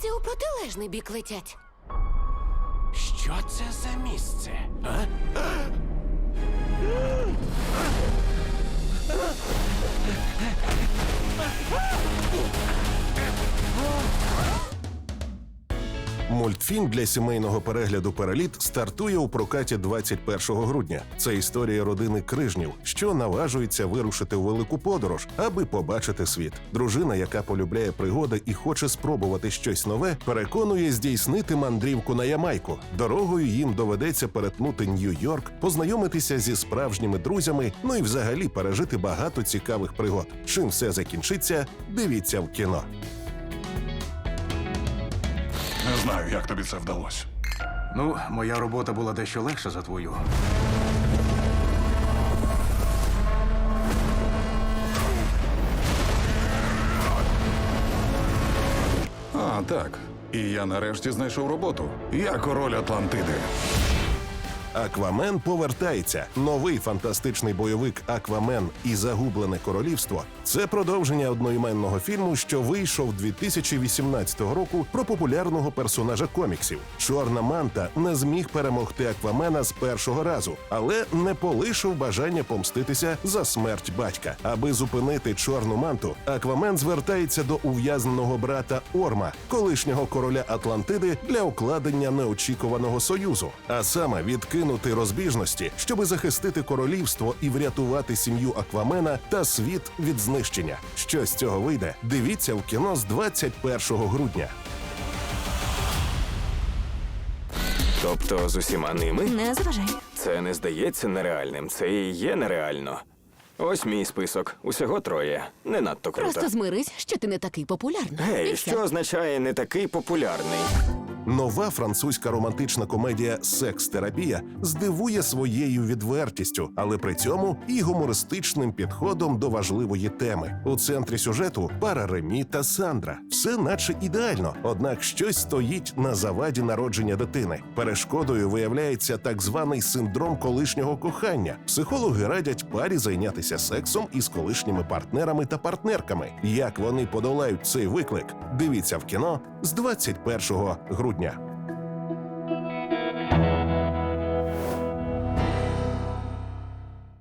всі у протилежний бік летять. Що це за місце? А? Мультфільм для сімейного перегляду Переліт стартує у прокаті 21 грудня. Це історія родини крижнів, що наважується вирушити у велику подорож, аби побачити світ. Дружина, яка полюбляє пригоди і хоче спробувати щось нове, переконує здійснити мандрівку на Ямайку. Дорогою їм доведеться перетнути Нью-Йорк, познайомитися зі справжніми друзями, ну і взагалі пережити багато цікавих пригод. Чим все закінчиться, дивіться в кіно. Знаю, як тобі це вдалося. Ну, моя робота була дещо легша за твою. А, так. І я нарешті знайшов роботу. Я король Атлантиди. Аквамен повертається. Новий фантастичний бойовик Аквамен і Загублене королівство. Це продовження одноіменного фільму, що вийшов 2018 року про популярного персонажа коміксів. Чорна манта не зміг перемогти Аквамена з першого разу, але не полишив бажання помститися за смерть батька. Аби зупинити чорну манту, Аквамен звертається до ув'язненого брата Орма, колишнього короля Атлантиди, для укладення неочікуваного союзу, а саме відкинути розбіжності, щоби захистити королівство і врятувати сім'ю Аквамена та світ від знищення. Що з цього вийде? Дивіться в кіно з 21 грудня. Тобто з усіма ними Не заважай. це не здається нереальним, це і є нереально. Ось мій список. Усього троє. Не надто круто. Просто змирись, що ти не такий популярний. І Гей, все. що означає не такий популярний? Нова французька романтична комедія Секс-терапія здивує своєю відвертістю, але при цьому і гумористичним підходом до важливої теми. У центрі сюжету пара Ремі та Сандра. Все наче ідеально, однак щось стоїть на заваді народження дитини. Перешкодою виявляється так званий синдром колишнього кохання. Психологи радять парі зайнятися сексом із колишніми партнерами та партнерками. Як вони подолають цей виклик? Дивіться в кіно з 21 грудня.